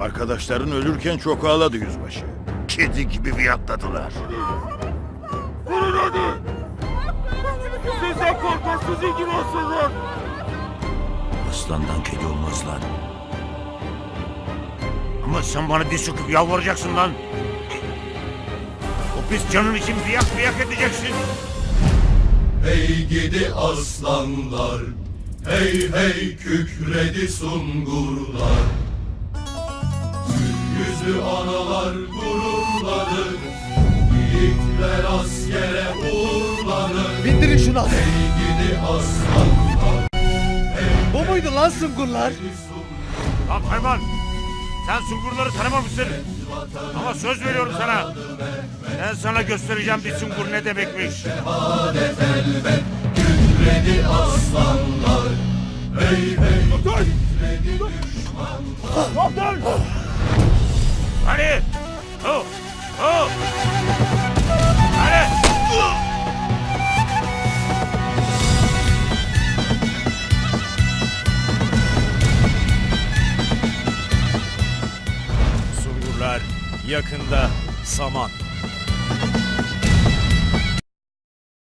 Arkadaşların ölürken çok ağladı yüzbaşı. Kedi gibi viyakladılar. Vurun hadi. Sizden korkan sizin gibi olsunlar. Aslandan kedi olmaz lan. Ama sen bana diz çöküp yalvaracaksın lan. O pis canın için biyak biyak edeceksin. Hey gidi aslanlar Hey hey kükredi sungurlar Gül yüzlü analar gururladı Yiğitler askere uğurlanır Bindirin şunu. Hey gidi aslanlar Bu muydu lan sungurlar? Lan Ferman. Sen sungurları tanımamışsın. Ama söz veriyorum sana. Ben sana göstereceğim bir sungur ne demekmiş. Kükredi aslanlar Hey hey Hadi. Yakında saman.